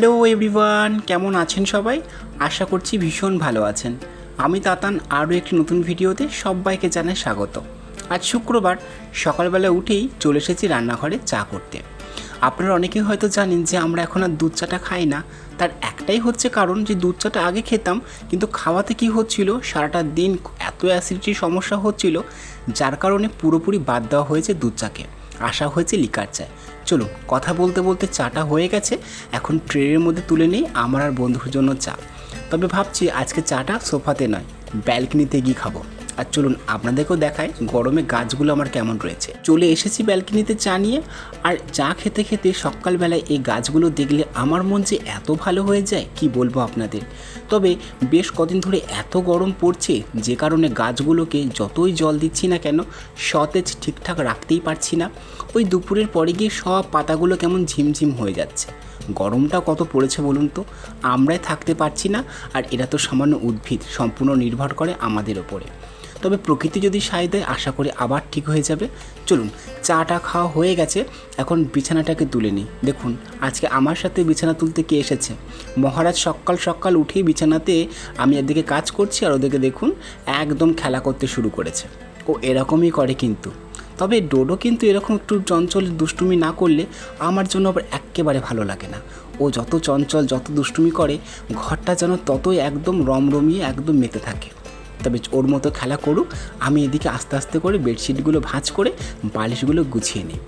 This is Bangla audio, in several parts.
হ্যালো এভরিওয়ান, কেমন আছেন সবাই? আশা করছি ভীষণ ভালো আছেন। আমি তাতান, আরও একটি নতুন ভিডিওতে সবাইকে জানাই স্বাগত। আজ শুক্রবার, সকালবেলা উঠেই চলে এসেছি রান্নাঘরে চা করতে। আপনারা অনেকেই হয়তো জানেন যে আমরা এখন আর দুধ চাটা খাই না। তার একটাই হচ্ছে কারণ যে দুধ চাটা আগে খেতাম, কিন্তু খাওয়াতে কি হচ্ছিল? সারাটা দিন এত অ্যাসিডিটির সমস্যা হচ্ছিল, যার কারণে পুরোপুরি বাদ দেওয়া হয়েছে দুধ চাকে। আসা হয়েছে লিকার চায় চলো কথা বলতে বলতে চাটা হয়ে গেছে। এখন ট্রেনের মধ্যে তুলে নেই আমার আর বন্ধুর জন্য চা। তবে ভাবছি আজকে চাটা সোফাতে নয়, ব্যালকনিতে গিয়ে খাব। আর চলুন আপনাদেরকেও দেখায় গরমে গাছগুলো আমার কেমন রয়েছে। চলে এসেছি ব্যালকনিতে চা নিয়ে, আর চা খেতে খেতে সকালবেলায় এই গাছগুলো দেখলে আমার মন যে এত ভালো হয়ে যায়, কি বলব আপনাদের? তবে বেশ কদিন ধরে এত গরম পড়ছে, যে কারণে গাছগুলোকে যতই জল দিচ্ছি না কেন, সতেজ ঠিকঠাক রাখতেই পারছি না। ওই দুপুরের পরে গিয়ে সব পাতাগুলো কেমন ঝিমঝিম হয়ে যাচ্ছে। গরমটা কত পড়েছে বলুন তো? আমরাই থাকতে পারছি না, আর এরা তো সামান্য উদ্ভিদ, সম্পূর্ণ নির্ভর করে আমাদের ওপরে। তবে প্রকৃতি যদি সায় দেয়, আশা করি আবার ঠিক হয়ে যাবে। চলুন, চাটা খাওয়া হয়ে গেছে, এখন বিছানাটাকে তুলে নিই। দেখুন, আজকে আমার সাথে বিছানা তুলতে কে এসেছে? মহারাজ সকাল সকাল উঠেই বিছানাতে আমি এদিকে কাজ করছি আর ওদিকে দেখুন, একদম খেলা করতে শুরু করেছে। ও এরকমই করে কিন্তু। তবে ডোডো কিন্তু এরকম একটু চঞ্চল দুষ্টুমি না করলে আমার জন্য আবার একেবারে ভালো লাগে না। ও যত চঞ্চল, যত দুষ্টুমি করে, ঘরটা যেন ততই একদম রমরমিয়ে, একদম মেতে থাকে। তবে ওর মতো খেলা করুক, আমি এদিকে আস্তে আস্তে করে বেডশিটগুলো ভাঁজ করে বালিশগুলো গুছিয়ে নিই।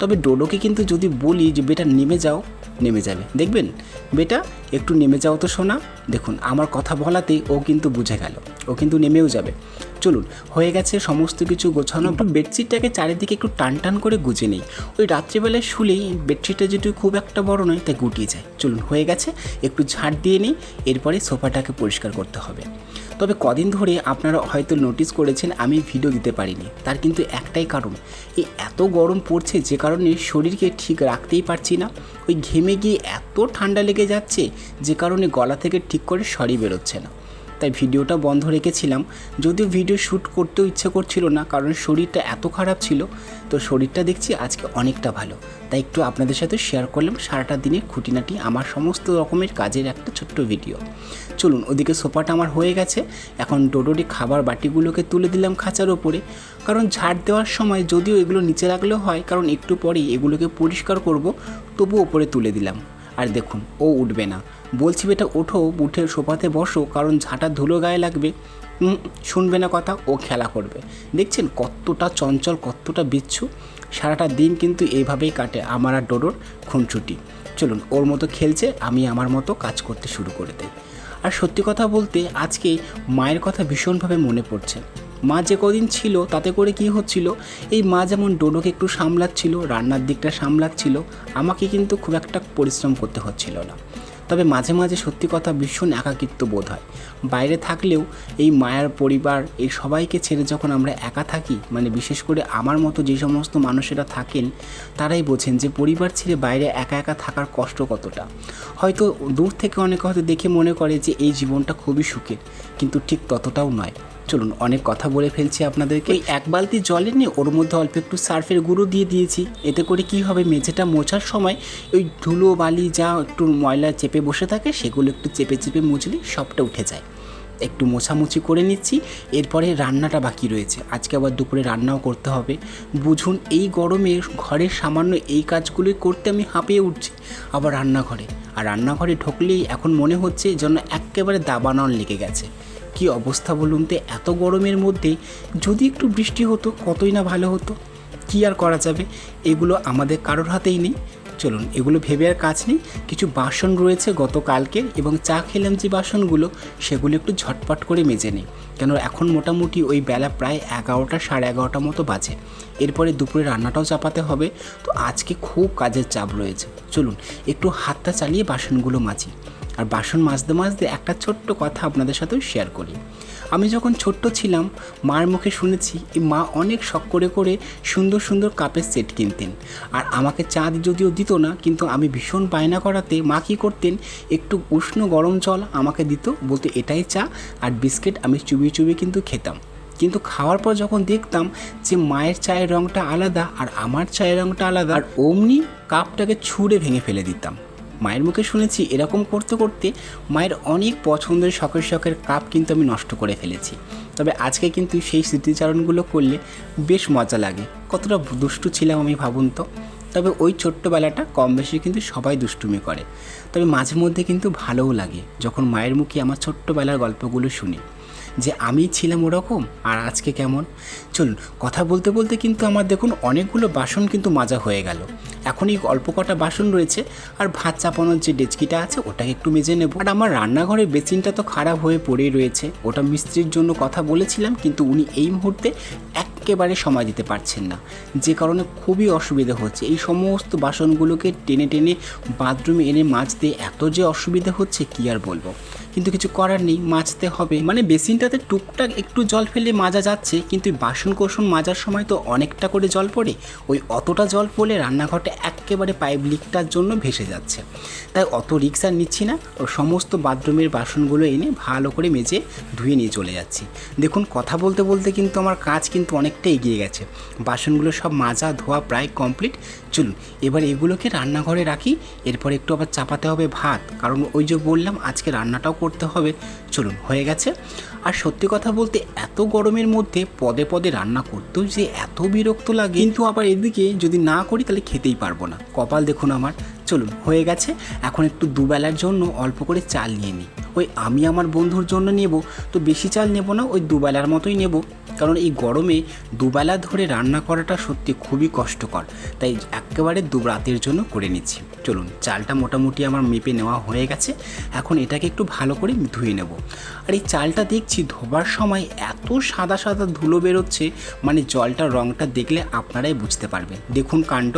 তবে ডোডোকে কিন্তু যদি বলি যে, বেটা, নেমে যাও। নেমে যাবে। দেখবেন? বেটা, একটু নেমে যাও তো শোনা দেখুন, আমার কথা বলাতেই ও কিন্তু বুঝে গেল। ও কিন্তু নেমেও যাবে। চলুন, হয়ে গেছে সমস্ত কিছু গোছানো। বেডশিটটাকে চারিদিকে একটু টান টান করে গুজে নেই। ওই রাত্রিবেলায় শুলেই বেডশিটটা যেহেতু খুব একটা বড় নয়, তাই গুটিয়ে যায়। চলুন, হয়ে গেছে। একটু ঝাড় দিয়ে নিই। এরপরে সোফাটাকে পরিষ্কার করতে হবে। তবে কদিন ধরে আপনারা হয়তো নোটিস করেছেন আমি ভিডিও দিতে পারিনি। তার কিন্তু একটাই কারণ, এই এত গরম পড়ছে যে কারণে শরীরকে ঠিক রাখতেই পারছি না। ওই ঘেমে গিয়ে এত ঠান্ডা লেগে যাচ্ছে যে কারণে গলা থেকে ঠিক করে সরি বেরোচ্ছে না। তাই ভিডিওটা বন্ধ রেখেছিলাম। যদিও ভিডিও শ্যুট করতেও ইচ্ছে করছিল না, কারণ শরীরটা এত খারাপ ছিল, তো শরীরটা দেখছি আজকে অনেকটা ভালো। তাই একটু আপনাদের সাথে শেয়ার করলাম সারাটা দিনের খুঁটিনাটি, আমার সমস্ত রকমের কাজের একটা ছোট্ট ভিডিও চলুন, ওদিকে সোফাটা আমার হয়ে গেছে। এখন ডোডোরি খাবার বাটিগুলোকে তুলে দিলাম খাঁচার ওপরে। কারণ ঝাড় দেওয়ার সময় যদিও এগুলো নিচে রাখলেও হয়, কারণ একটু পরেই এগুলোকে পরিষ্কার করব তবু ওপরে তুলে দিলাম। আর দেখুন, ও উঠবে না। বলছি বেটা, ওঠো, উঠে সোফাতে বসো, কারণ ঝাঁটা ধুলো গায়ে লাগবে। শুনবে না কথা, ও খেলা করবে। দেখছেন কতটা চঞ্চল, কতটা বিচ্ছু? সারাটা দিন কিন্তু এইভাবেই কাটে আমার আর ডোডোর খুনছুটি চলুন, ওর মতো খেলছে, আমি আমার মতো কাজ করতে শুরু করে দিই। আর সত্যি কথা বলতে, আজকে মায়ের কথা ভীষণভাবে মনে পড়ছে। মা যে কদিন ছিল, তাতে করে কি হচ্ছিল? এই মা যেমন ডোডোকে একটু সামলাচ্ছিল, রান্নার দিকটা সামলাচ্ছিল, আমাকে কিন্তু খুব একটা পরিশ্রম করতে হচ্ছিল না। তবে মাঝে মাঝে সত্যি কথা ভীষণ একাকিত্ব বোধ হয়। বাইরে থাকলেও এই মায়ের পরিবার, এই সবাইকে ছেড়ে যখন আমরা একা থাকি মানে বিশেষ করে আমার মতো যে সমস্ত মানুষেরা থাকেন, তারাই বোঝেন যে পরিবার ছেড়ে বাইরে একা একা থাকার কষ্ট কতটা। হয়তো দূর থেকে অনেকে হয়তো দেখে মনে করে যে এই জীবনটা খুবই সুখের, কিন্তু ঠিক ততটাও নয়। চলুন অনেক কথা বলে ফেলছি আপনাদেরকে। ওই এক বালতি জলে নিয়ে ওর মধ্যে অল্প একটু সার্ফের গুঁড়ো দিয়ে দিয়েছি। এতে করে কি হবে, মেঝেটা মোছার সময় ওই ধুলো বালি যা একটু ময়লা চেপে বসে থাকে, সেগুলো একটু চেপে চেপে মুছলে সবটা উঠে যায়। একটু মোছামুছি করে নিচ্ছি, এরপরে রান্নাটা বাকি রয়েছে। আজকে আবার দুপুরে রান্নাও করতে হবে। বুঝুন, এই গরমে ঘরের সামান্য এই কাজগুলোই করতে আমি হাঁপিয়ে উঠছি। আবার রান্নাঘরে। আর রান্নাঘরে ঢুকলেই এখন মনে হচ্ছে যেন একেবারে দাবানল লেগে গেছে। কি অবস্থা বলুন তো? এত গরমের মধ্যে যদি একটু বৃষ্টি হতো, কতই না ভালো হতো? কি আর করা যাবে? এগুলো আমাদের কারোর হাতেই নেই। চলুন, এগুলো ভেবে আর কাজ নেই। কিছু বাসন রয়েছে গতকালকে এবং চা খেলাম যে বাসনগুলো, সেগুলো একটু ঝটপট করে মেজে নিই। কেন এখন মোটামুটি ওই বেলা প্রায় এগারোটা, সাড়ে এগারোটা মতো বাজে। এরপরে দুপুরে রান্নাটাও চাপাতে হবে। তো আজকে খুব কাজের চাপ রয়েছে। চলুন, একটু হাতটা চালিয়ে বাসনগুলো মাজি। আর বাসন মাজতে মাজতে একটা ছোট্ট কথা আপনাদের সাথেও শেয়ার করি। আমি যখন ছোট্ট ছিলাম, মার মুখে শুনেছি মা অনেক শখ করে করে সুন্দর সুন্দর কাপের সেট কিনতেন। আর আমাকে চা যদিও দিত না, কিন্তু আমি ভীষণ বায়না করাতে মা কী করতেন, একটু উষ্ণ গরম জল আমাকে দিত, বলতে এটাই চা আর বিস্কিট আমি চুবিয়ে চুবিয়ে কিন্তু খেতাম। কিন্তু খাওয়ার পর যখন দেখতাম যে মায়ের চায়ের রঙটা আলাদা আর আমার চায়ের রঙটা আলাদা, আর অমনি কাপটাকে ছুঁড়ে ভেঙে ফেলে দিতাম। মায়ের মুখে শুনেছি এরকম করতে করতে মায়ের অনেক পছন্দের শখের শখের কাপ কিন্তু আমি নষ্ট করে ফেলেছি। তবে আজকে কিন্তু সেই স্মৃতিচারণগুলো করলে বেশ মজা লাগে। কতটা দুষ্টু ছিলাম আমি ভাবুন তো। তবে ওই ছোট্টবেলাটা কম বেশি কিন্তু সবাই দুষ্টুমি করে। তবে মাঝে মধ্যে কিন্তু ভালোও লাগে যখন মায়ের মুখে আমার ছোট্টবেলার গল্পগুলো শুনি। যে আমি ছিলাম ওরকম আর আজকে কেমন? চলুন, কথা বলতে বলতে কিন্তু আমার দেখুন অনেকগুলো বাসন কিন্তু মাজা হয়ে গেল। এখন এই অল্প কটা বাসন রয়েছে আর ভাত চাপানোর যে ডেচকিটা আছে ওটাকে একটু মেজে নেব। আর আমার রান্নাঘরের বেসিনটা তো খারাপ হয়ে পড়েই রয়েছে। ওটা মিস্ত্রির জন্য কথা বলেছিলাম কিন্তু উনি এই মুহূর্তে একেবারে সময় দিতে পারছেন না। যে কারণে খুবই অসুবিধা হচ্ছে। এই সমস্ত বাসনগুলোকে টেনে টেনে বাথরুমে এনে মাজতে এত যে অসুবিধা হচ্ছে কি আর বলব? কিন্তু কিছু করার নেই, মাজতে হবে। মানে বেসিনটাতে টুকটাক একটু জল ফেলে মাজা যাচ্ছে, কিন্তু বাসন কোসন মাজার সময় তো অনেকটা করে জল পড়ে। ওই অতটা জল পড়লে রান্নাঘরটা একেবারে পাইপ লিকটার জন্য ভেসে যাচ্ছে। তাই অত রিক্স আর নিচ্ছি না, ও সমস্ত বাথরুমের বাসনগুলো এনে ভালো করে মেজে ধুয়ে নিয়ে চলে যাচ্ছি। দেখুন, কথা বলতে বলতে কিন্তু আমার কাজ কিন্তু অনেকটা এগিয়ে গেছে। বাসনগুলো সব মাজা ধোয়া প্রায় কমপ্লিট। চলুন, এবার এগুলোকে রান্নাঘরে রাখি, এরপর একটু আবার চাপাতে হবে ভাত। কারণ ওই যে বললাম, আজকে রান্নাটাও করতে হবে। চলুন, হয়ে গেছে। আর সত্যি কথা বলতে, এত গরমের মধ্যে পদে পদে রান্না করতেও যে এত বিরক্ত লাগে। কিন্তু আবার এদিকে যদি না করি, তাহলে খেতেই পারব না। কপাল দেখুন আমার। চলুন, হয়ে গেছে। এখন একটু দুবেলার জন্য অল্প করে চাল নিয়ে নিই। ওই আমি আমার বন্ধুর জন্য নেব, তো বেশি চাল নেব না, ওই দুবেলার মতোই নেব। কারণ এই গরমে দুবেলা ধরে রান্না করাটা সত্যি খুবই কষ্টকর। তাই একেবারে দু রাতের জন্য করে নিচ্ছি। চলুন, চালটা মোটামুটি আমার মেপে নেওয়া হয়ে গেছে। এখন এটাকে একটু ভালো করে ধুয়ে নেব। আর এই চালটা দেখছি ধোবার সময় এত সাদা সাদা ধুলো বেরোচ্ছে মানে জলটার রঙটা দেখলে আপনারাই বুঝতে পারবেন। দেখুন কাণ্ড,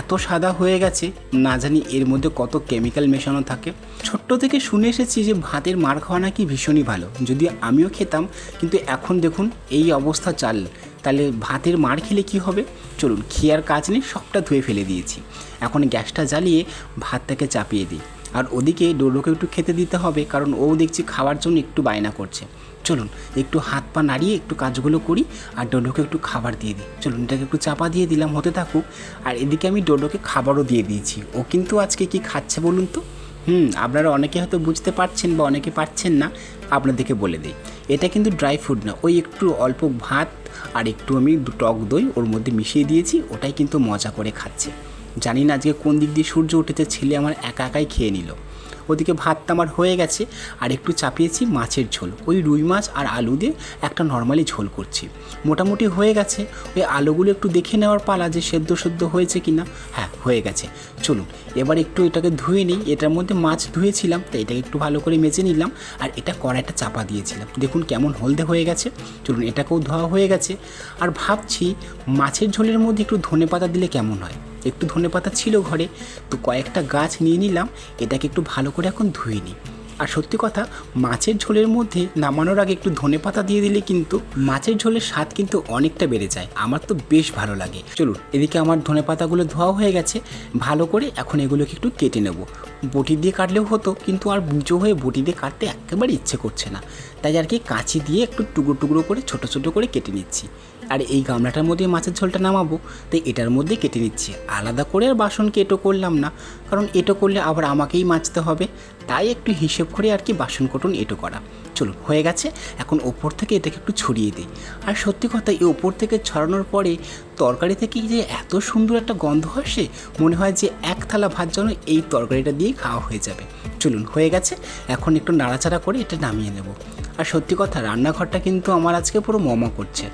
এত সাদা হয়ে গেছে, না জানি এর মধ্যে কত কেমিক্যাল মেশানো থাকে। ছোট্ট থেকে শুনে এসেছি যে ভাতের মার খাওয়া নাকি ভীষণই ভালো। যদি আমিও খেতাম, কিন্তু এখন দেখুন এই অবস্থা চাল। তাহলে ভাতের মার খেলে কি হবে? চলুন, খেয়ার কাজ নেই, সবটা ধুয়ে ফেলে দিয়েছি। এখন গ্যাসটা জ্বালিয়ে ভাতটাকে চাপিয়ে দিই। আর ওদিকে ডোডোকে একটু খেতে দিতে হবে, কারণ ও দেখছি খাওয়ার জন্য একটু বায়না করছে। চলুন, একটু হাত পা নাড়িয়ে একটু কাজগুলো করি আর ডোডোকে একটু খাবার দিয়ে দিই। চলুন, এটাকে একটু চাপা দিয়ে দিলাম, হতে থাকুক। আর এদিকে আমি ডোডোকে খাবারও দিয়ে দিয়েছি। ও কিন্তু আজকে কি খাচ্ছে বলুন তো? হুম, আপনারা অনেকে হয়তো বুঝতে পারছেন বা অনেকে পারছেন না, আপনাদেরকে বলে দিই। এটা কিন্তু ড্রাই ফ্রুট না, ওই একটু অল্প ভাত আর একটু আমি টক দই ওর মধ্যে মিশিয়ে দিয়েছি, ওটাই কিন্তু মজা করে খাচ্ছে। জানি না আজকে কোন দিক দিয়ে সূর্য উঠেছে, ছেলে আমার একা একাই খেয়ে নিল। ওদিকে ভাতটা আমার হয়ে গেছে আর একটু চাপিয়েছি মাছের ঝোল। ওই রুই মাছ আর আলু দিয়ে একটা নর্মালি ঝোল করছি। মোটামুটি হয়ে গেছে। ওই আলুগুলো একটু দেখে নেওয়ার পালা যে সেদ্ধ সেদ্ধ হয়েছে কি না হ্যাঁ হয়ে গেছে। চলুন, এবার একটু এটাকে ধুয়ে নিই। এটার মধ্যে মাছ ধুয়েছিলাম তো এটাকে একটু ভালো করে মেজে নিলাম। আর এটা কড়াইটা চাপা দিয়েছিলাম। দেখুন কেমন হলদে হয়ে গেছে। চলুন, এটাকেও ধোয়া হয়ে গেছে। আর ভাবছি মাছের ঝোলের মধ্যে একটু ধনে পাতা দিলে কেমন হয়? একটু ধনে পাতা ছিল ঘরে, তো কয়েকটা গাছ নিয়ে নিলাম, এটাকে একটু ভালো করে এখন ধুয়ে নিই। আর সত্যি কথা, মাছের ঝোলের মধ্যে নামানোর আগে একটু ধনে পাতা দিয়ে দিলে কিন্তু মাছের ঝোলের স্বাদ কিন্তু অনেকটা বেড়ে যায়। আমার তো বেশ ভালো লাগে। চলুন, এদিকে আমার ধনে পাতাগুলো ধোয়া হয়ে গেছে। ভালো করে এখন এগুলোকে একটু কেটে নেব। বটি দিয়ে কাটলেও হতো, কিন্তু আর বুঝো হয়ে বটি দিয়ে কাটতে একেবারে ইচ্ছে করছে না। তাই আর কি কাঁচি দিয়ে একটু টুকরো টুকরো করে, ছোট ছোট করে কেটে নিচ্ছি। আর এই গামলাটার মধ্যে মাছের ঝোলটা নামাবো, তাই এটার মধ্যে কেটে নিচ্ছি। আলাদা করে আর বাসনকে এটো করলাম না, কারণ এটো করলে আবার আমাকেই মাজতে হবে। তাই একটু হিসেব করে আর কি বাসন কোটন এটো করা। চলুন হয়ে গেছে। এখন ওপর থেকে এটাকে একটু ছড়িয়ে দিই। আর সত্যি কথা, এই ওপর থেকে ছড়ানোর পরে তরকারি থেকে যে এত সুন্দর একটা গন্ধ আসে, মনে হয় যে এক থালা ভাত যেন এই তরকারিটা দিয়ে খাওয়া হয়ে যাবে। চলুন, হয়ে গেছে। এখন একটু নাড়াচাড়া করে এটা নামিয়ে নেব। আর সত্যি কথা, রান্নাঘরটা কিন্তু আমার আজকে পুরো মমা করছে।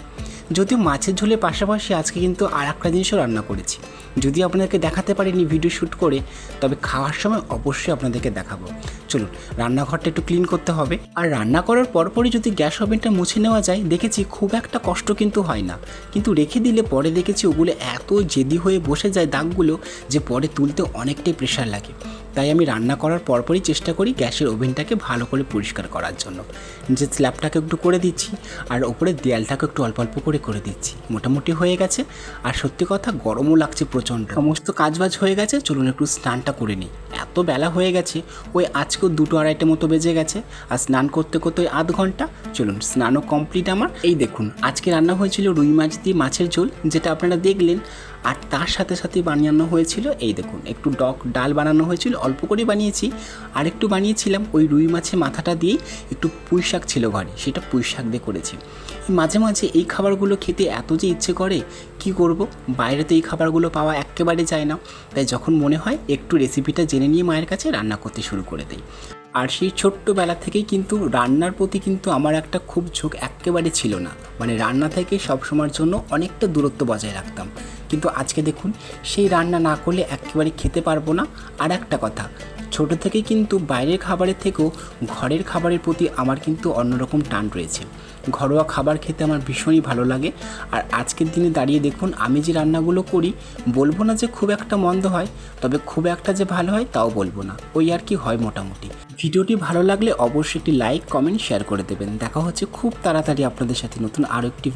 যদিও মাছের ঝোলের পাশাপাশি আজকে কিন্তু আর একটা জিনিসও রান্না করেছি। যদি আপনাদেরকে দেখাতে পারিনি ভিডিও শ্যুট করে, তবে খাওয়ার সময় অবশ্যই আপনাদেরকে দেখাবো। চলুন, রান্নাঘরটা একটু ক্লিন করতে হবে। আর রান্না করার পরপরই যদি গ্যাস ওভেনটা মুছে নেওয়া যায়, দেখেছি খুব একটা কষ্ট কিন্তু হয় না। কিন্তু রেখে দিলে পরে দেখেছি ওগুলো এত জেদি হয়ে বসে যায় দাগগুলো যে পরে তুলতে অনেকটাই প্রেশার লাগে। তাই আমি রান্না করার পরপরই চেষ্টা করি গ্যাসের ওভেনটাকে ভালো করে পরিষ্কার করার জন্য। যে স্ল্যাবটাকে একটু করে দিচ্ছি, আর ওপরে দেয়ালটাকে একটু অল্প অল্প করে করে দিচ্ছি। মোটামুটি হয়ে গেছে। আর সত্যি কথা, গরমও লাগছে প্রচণ্ড। সমস্ত কাজবাজ হয়ে গেছে, চলুন একটু স্নানটা করে নিই। এত বেলা হয়ে গেছে, ওই আজকেও দুটো আড়াইটে মতো বেজে গেছে। আর স্নান করতে করতে ওই আধ ঘণ্টা। চলুন, স্নানও কমপ্লিট আমার। এই দেখুন, আজকে রান্না হয়েছিল রুই মাছ দিয়ে মাছের ঝোল, যেটা আপনারা দেখলেন। আর তার সাথে সাথে বানানো হয়েছিল, এই দেখুন, একটু ডক ডাল বানানো হয়েছিল অল্প করে বানিয়েছি। আর একটু বানিয়েছিলাম ওই রুই মাছের মাথাটা দিয়েই একটু পুঁই শাক ছিল ঘরে, সেটা পুঁই শাক দিয়ে করেছি। মাঝে মাঝে এই খাবারগুলো খেতে এত যে ইচ্ছে করে, কি করব? বাইরে তো এই খাবারগুলো পাওয়া একেবারে যায় না। তাই যখন মনে হয়, একটু রেসিপিটা জেনে নিয়ে মায়ের কাছে রান্না করতে শুরু করে দেই। আর সেই ছোট্টবেলা থেকেই কিন্তু রান্নার প্রতি কিন্তু আমার একটা খুব ঝোঁক একেবারে ছিল না। মানে রান্না থেকে সবসময়ের জন্য অনেকটা দূরত্ব বজায় রাখতাম। কিন্তু আজকে দেখুন, সেই রান্না না করলে একেবারে খেতে পারব না। আর একটা কথা ছোট থেকেই কিন্তু বাইরের খাবারের থেকেও ঘরের খাবারের প্রতি আমার কিন্তু অন্যরকম টান রয়েছে। ঘরোয়া খাবার খেতে আমার ভীষণই ভালো লাগে। আর আজকের দিনে দাঁড়িয়ে দেখুন, আমি যে রান্নাগুলো করি, বলব না যে খুব একটা মন্দ হয়, তবে খুব একটা যে ভালো হয় তাও বলব না। ওই আর কি হয় মোটামুটি। ভিডিওটি ভালো লাগলে অবশ্যই একটি লাইক, কমেন্ট, শেয়ার করে দেবেন। দেখা হচ্ছে খুব তাড়াতাড়ি আপনাদের সাথে নতুন আরও একটি